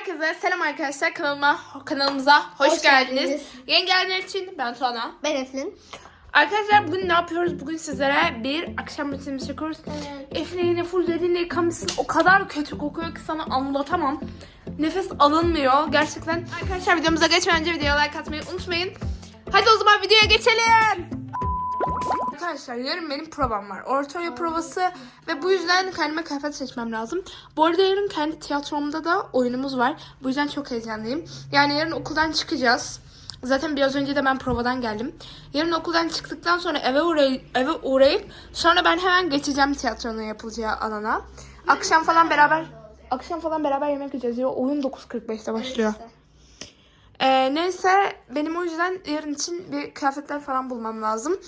Herkese selam arkadaşlar kanalıma kanalımıza hoş, Hoş geldiniz. geldiniz. Yeni gelenler için ben Tuana. Ben Eflin. Arkadaşlar bugün ne yapıyoruz? Bugün sizlere bir akşam rutinimizi çekiyoruz. Efne yine full derinle yıkamışsın. O kadar kötü kokuyor ki sana anlatamam. Nefes alınmıyor gerçekten. Arkadaşlar videomuza geçmeden önce videoya like atmayı unutmayın. Hadi o zaman videoya geçelim. Arkadaşlar yarın benim provam var. Oratorio provası ve bu yüzden kendime kıyafet seçmem lazım. Bu arada yarın kendi tiyatromda da oyunumuz var. Bu yüzden çok heyecanlıyım. Yani yarın okuldan çıkacağız. Zaten biraz önce de ben provadan geldim. Yarın okuldan çıktıktan sonra eve uğrayıp, eve uğrayıp sonra ben hemen geçeceğim tiyatronun yapılacağı alana. Akşam falan beraber akşam falan beraber yemek yiyeceğiz. Ya, oyun 9.45'te başlıyor. Ee, neyse benim o yüzden yarın için bir kıyafetler falan bulmam lazım.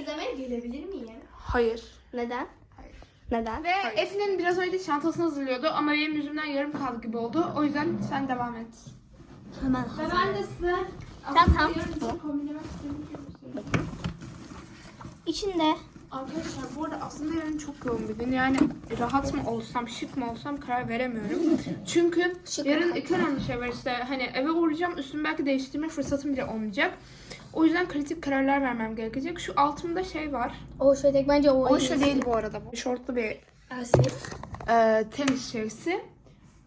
İzlemeye gelebilir miyim? Hayır. Neden? Hayır. Neden? Ve Efe'nin biraz önce çantasını hazırlıyordu ama benim yüzümden yarım kaldı gibi oldu. O yüzden sen devam et. Hemen. Ve ben de size kombinlemek istediğim bir şey göstereyim. İçinde Arkadaşlar bu arada aslında yarın çok yoğun bir gün. Yani rahat mı olsam, şık mı olsam karar veremiyorum. Çünkü Şık yarın iki önemli şey var işte. Hani eve uğrayacağım, üstümü belki değiştirme fırsatım bile olmayacak. O yüzden kritik kararlar vermem gerekecek. Şu altımda şey var. o şey tek bence o. O şey değil bu arada. Bu şortlu bir e, tenis şeysi.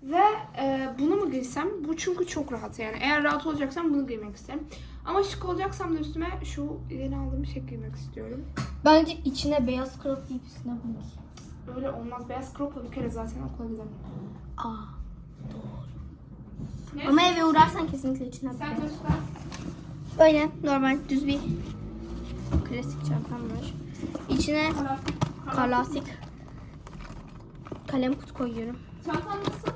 Ve e, bunu mu giysem? Bu çünkü çok rahat yani. Eğer rahat olacaksam bunu giymek isterim. Ama şık olacaksam da üstüme şu yeni aldığım şey giymek istiyorum. Bence içine beyaz crop giyip üstüne bunu giy. Öyle olmaz. Beyaz crop'la bir kere zaten okula gidemem. Aa. Neyse, Ama eve uğrarsan kesinlikle içine sen beyaz. göster. Böyle normal düz bir klasik çantam var. İçine klasik kalem kutu koyuyorum. Çantan nasıl?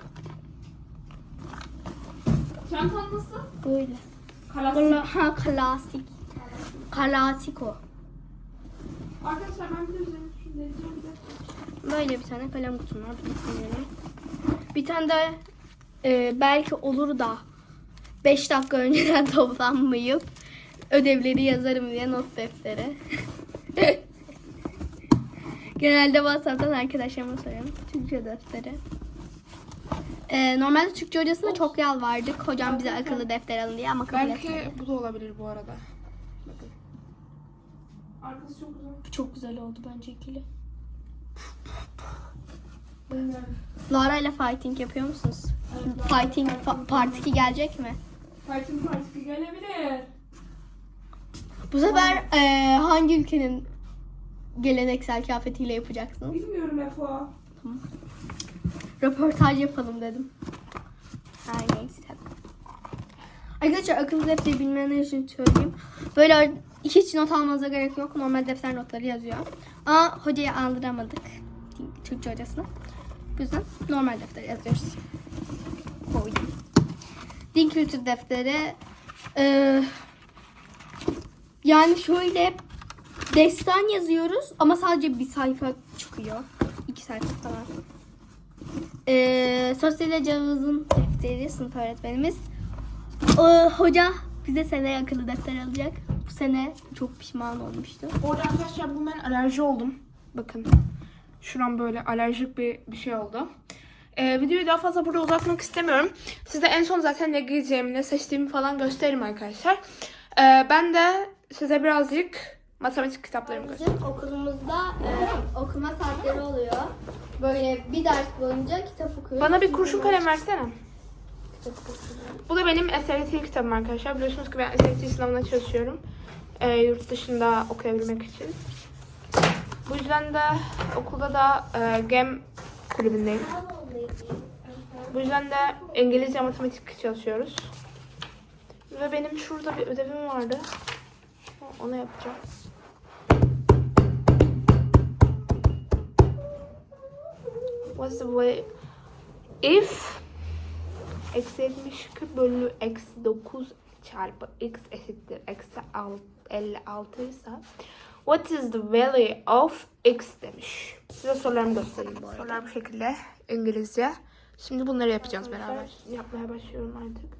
Çantan nasıl? Böyle. Klasik. Kla- ha klasik. Klasik o. Arkadaşlar ben bir de üzerine. Böyle bir tane kalem kutum var. Bir tane de e, belki olur da 5 dakika önceden toplanmayıp ödevleri yazarım diye not defteri. Genelde WhatsApp'tan arkadaşlarıma soruyorum. Türkçe defteri. E, normalde Türkçe hocasına çok yalvardık. Hocam bize akıllı defter alın diye ama kabul etmedi. Belki bu da olabilir bu arada. Bakın. Arkası çok güzel. Bu çok güzel oldu bence ikili. Lara ile fighting yapıyor musunuz? Evet, Fighting fa- part 2 gelecek mi? Fighting Party gelebilir. Bu sefer eee, hangi ülkenin geleneksel kıyafetiyle yapacaksınız? Bilmiyorum Efo. Röportaj yapalım dedim. Her neyse. Arkadaşlar akıllı defteri bilmeyenler için söyleyeyim. Böyle hiç not almanıza gerek yok. Normal defter notları yazıyor. Ama hocaya aldıramadık. Türkçe hocasına. Bu yüzden normal defter yazıyoruz. Koydum. Din kültür defteri. eee, yani şöyle destan yazıyoruz ama sadece bir sayfa çıkıyor. İki sayfa falan. Ee, Sosyal Cavız'ın defteri sınıf öğretmenimiz. Ee, hoca bize seneye akıllı defter alacak. Bu sene çok pişman olmuştu. Bu arada arkadaşlar bu ben alerji oldum. Bakın. Şuram böyle alerjik bir, bir şey oldu. Ee, videoyu daha fazla burada uzatmak istemiyorum. Size en son zaten ne giyeceğimi, ne seçtiğimi falan gösteririm arkadaşlar. Ee, ben de size birazcık matematik kitaplarımı göstereyim. Bizim okulumuzda e, okuma saatleri oluyor. Böyle bir ders boyunca kitap okuyoruz. Bana bir kurşun kalem versene. Bu da benim SVT kitabım arkadaşlar. Biliyorsunuz ki ben SVT sınavına çalışıyorum. Ee, yurt dışında okuyabilmek için. Bu yüzden de okulda da e, GEM kulübündeyim. Bu yüzden de İngilizce matematik çalışıyoruz. Ve benim şurada bir ödevim vardı. Onu yapacağım. What's the way? If eksi 72 bölü eksi 9 çarpı x eşittir eksi al- 56 ise what is the value of x demiş. Size sorularımı göstereyim bu arada. Sorular bu şekilde İngilizce. Şimdi bunları yapacağız beraber. Yapmaya başlıyorum artık.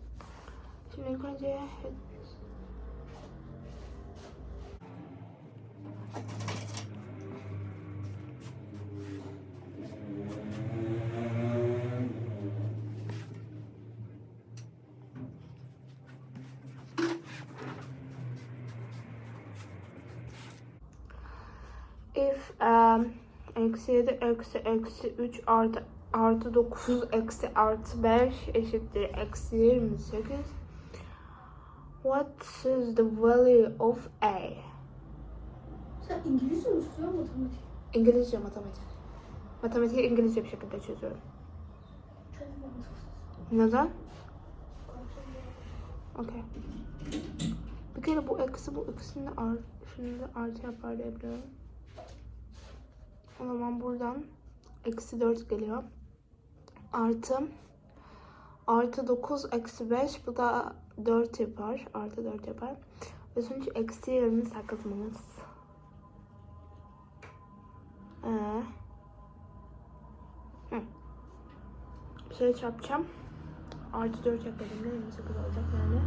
Şimdi ilk önce eksi 7 eksi eksi 3 artı artı 9 eksi artı 5 eşittir eksi 28. What is the value of A? Sen İngilizce mi istiyorsun matematik? İngilizce matematik. Matematiği İngilizce bir şekilde çözüyorum. Çok mantıksız. Neden? Okey. Bir kere bu eksi bu ikisini art, şimdi artı yapar diye biliyorum. O zaman buradan eksi 4 geliyor. Artı artı 9 eksi 5 bu da 4 yapar. Artı 4 yapar. Ve sonuç eksi 28'imiz. Ee, hı. Bir şey çarpacağım. Artı 4 ekledim 28 olacak yani.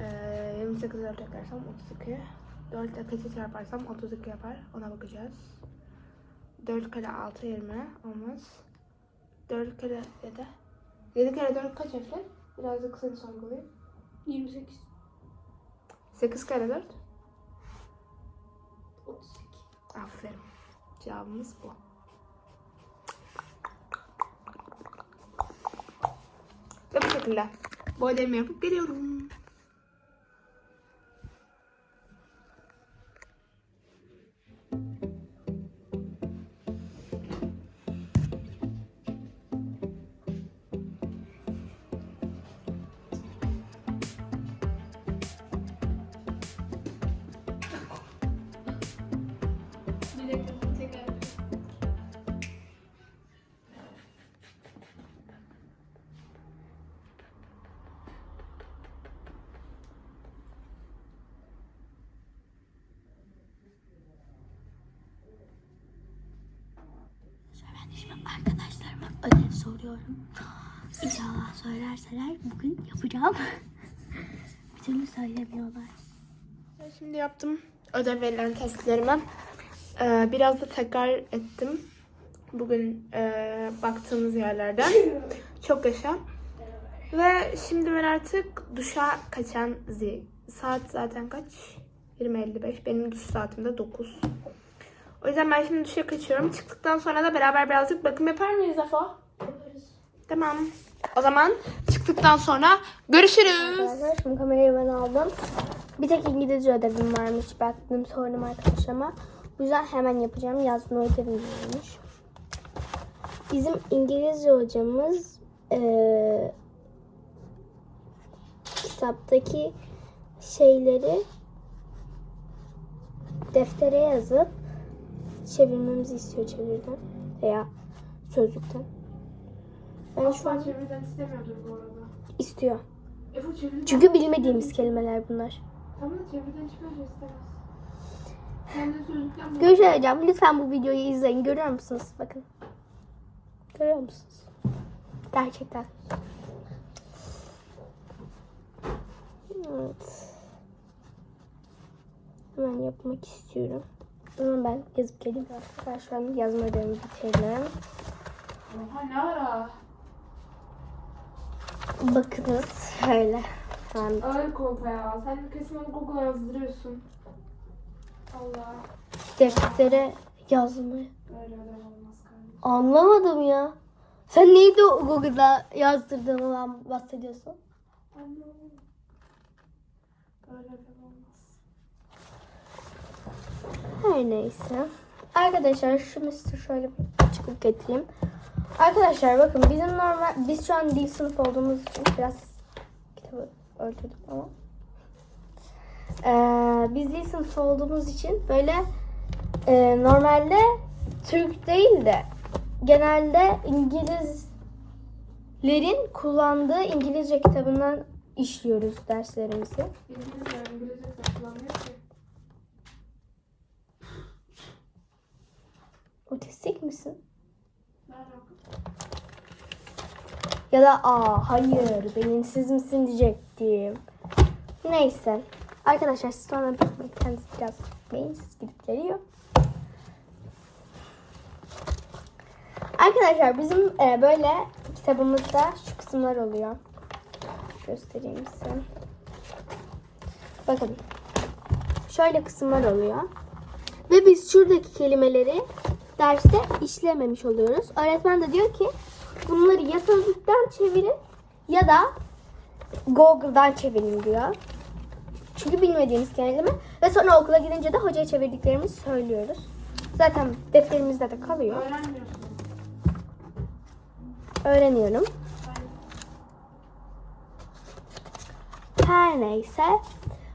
Ee, 28 4 eklersem 32. 4 ile kaçı çarparsam 32 yapar. Ona bakacağız. 4 kere 6 20 olmaz. 4 kere 7. 7 kere 4 kaç Eflin? Birazcık seni sorgulayayım. 28. 8 kere 4. 32. Aferin. Cevabımız bu. Ve bu şekilde. Ödevimi yapıp geliyorum. Soruyorum. İnşallah söylerseler bugün yapacağım. Bir türlü söylemiyorlar. Şimdi yaptım ödev verilen testlerimi. Ee, biraz da tekrar ettim. Bugün e, baktığımız yerlerden. Çok yaşa. Ve şimdi ben artık duşa kaçan Z. Saat zaten kaç? 20.55. Benim duş saatim de 9. O yüzden ben şimdi duşa kaçıyorum. Çıktıktan sonra da beraber birazcık bakım yapar mıyız Afa? Tamam. O zaman çıktıktan sonra görüşürüz. Arkadaşlar şimdi kamerayı ben aldım. Bir tek İngilizce ödevim varmış. Baktım sordum arkadaşlarıma. Bu yüzden hemen yapacağım. Yazma ödevim varmış. Bizim İngilizce hocamız eee, kitaptaki şeyleri deftere yazıp çevirmemizi istiyor çevirden veya sözlükten. Ben şu an çevirden istemiyordur bu arada. istiyor. Efu çevirden... Çünkü bilmediğimiz kelimeler bunlar. Tamam da çevirden çıkınca istemez. Sen de sözlükten hocam. Lütfen bu videoyu izleyin. Görüyor musunuz? Bakın. Görüyor musunuz? Gerçekten. Evet. Hemen yapmak istiyorum. Ama ben yazıp geleyim. Ben şu an yazma ödevimi bitirdim. Oha ne ara? Bakınız şöyle. An Ağır kolpa ya. Sen kesin onu Google'a yazdırıyorsun. Allah. deftere yazmayı. Öyle öyle olmaz kardeşim. Anlamadım ya. Sen neydi o Google'da yazdırdığını bahsediyorsun? Anlamadım. Öyle olmaz. Her neyse. Arkadaşlar şu Mr. şöyle bir çıkıp getireyim. Arkadaşlar bakın bizim normal biz şu an dil sınıf olduğumuz için biraz kitabı örtüdüm ama Ee, biz dil sınıfı olduğumuz için böyle e, normalde Türk değil de genelde İngilizlerin kullandığı İngilizce kitabından işliyoruz derslerimizi. İngilizce, İngilizce. Otistik misin? Ne? Ya da aa hayır beyinsiz misin diyecektim. Neyse. Arkadaşlar sonra kendisi biraz beyinsiz gidip geliyor. Arkadaşlar bizim e, böyle kitabımızda şu kısımlar oluyor. Göstereyim size. Bakın. Şöyle kısımlar oluyor. Ve biz şuradaki kelimeleri derste işlememiş oluyoruz. Öğretmen de diyor ki bunları ya sözlükten çevirin ya da Google'dan çevirin diyor. Çünkü bilmediğimiz kelime. Ve sonra okula gidince de hocaya çevirdiklerimizi söylüyoruz. Zaten defterimizde de kalıyor. Öğreniyorum. Her neyse.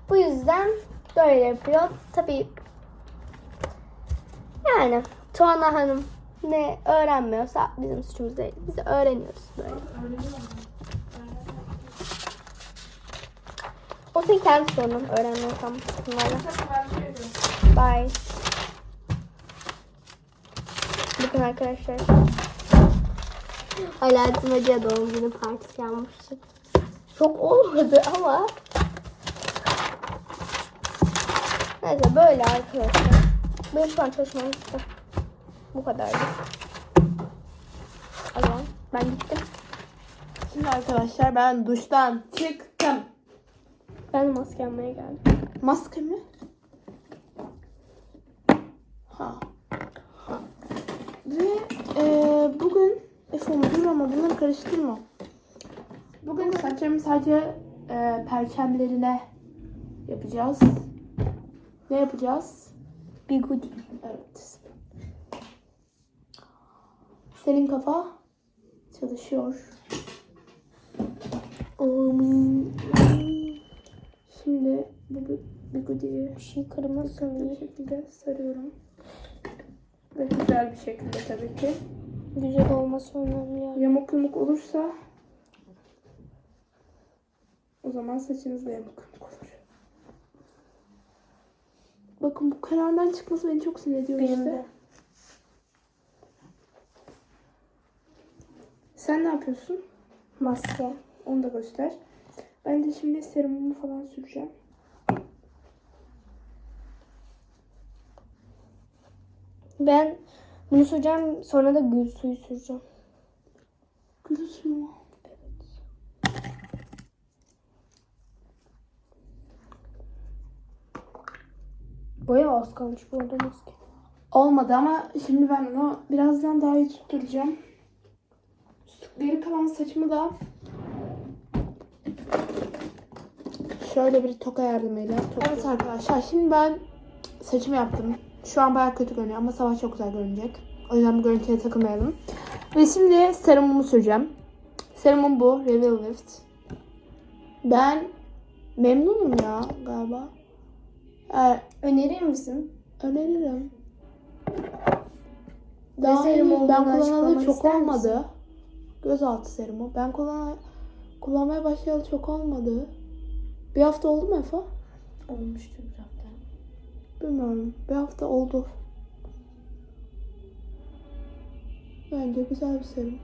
Bu yüzden böyle yapıyor. Tabii yani Tuana Hanım ne öğrenmiyorsa bizim suçumuz değil. Biz öğreniyoruz böyle. O senin kendi sorunun öğrenmiyorsam bunlarla. Bye. Bakın arkadaşlar. Alaaddin Hoca'ya doğum günü partisi yapmıştık. Çok olmadı ama. Neyse böyle arkadaşlar. Benim şu an çalışmam. Bu kadardı. O zaman ben gittim. Şimdi arkadaşlar ben duştan çıktım. Ben de maske almaya geldim. Maske mi? Ha. Ve e, bugün Efe dur ama bunları karıştırma. Bugün saçlarımı sadece e, perçemlerine yapacağız. Ne yapacağız? Bigudi. Evet. Senin kafa çalışıyor. Şimdi bu bi- bigudiyi Bir şey kırmasın bu şekilde sarıyorum. Ve güzel bir şekilde tabii ki. Güzel olması önemli yani. Yamuk yumuk olursa o zaman saçınız da yamuk yumuk olur. Bakın bu kenardan çıkması beni çok sinir ediyor Benim işte. de. Sen ne yapıyorsun? Maske. Onu da göster. Ben de şimdi serumumu falan süreceğim. Ben bunu süreceğim sonra da gül suyu süreceğim. Gül suyu mu? Bayağı az kalmış bu arada maske. Olmadı ama şimdi ben onu birazdan daha iyi tutturacağım. Geri kalan saçımı da şöyle bir toka yardımıyla Evet arkadaşlar şimdi ben saçımı yaptım. Şu an bayağı kötü görünüyor ama sabah çok güzel görünecek. O yüzden bu görüntüye takılmayalım. Ve şimdi serumumu süreceğim. Serumum bu. Reveal Lift. Ben memnunum ya galiba. Ee, Önerir misin? Öneririm. Ne Daha serum henüz ben olduğunu kullanalı açıklamak çok ister olmadı. Gözaltı serumu. Ben kullan kullanmaya başlayalı çok olmadı. Bir hafta oldu mu Efe? Olmuştur bir hafta. Bilmiyorum. Bir hafta oldu. Bence güzel bir serum.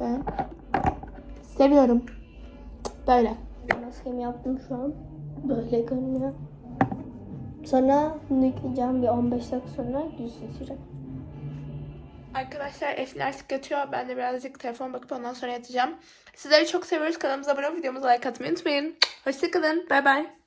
Ben seviyorum. Böyle. Maskemi yaptım şu an. Böyle görünüyor. Sonra bunu yıkayacağım bir 15 dakika sonra yüz sileceğim. Arkadaşlar artık yatıyor. Ben de birazcık telefon bakıp ondan sonra yatacağım. Sizleri çok seviyoruz. Kanalımıza abone olup videomuza like atmayı unutmayın. Hoşçakalın. Bay bay.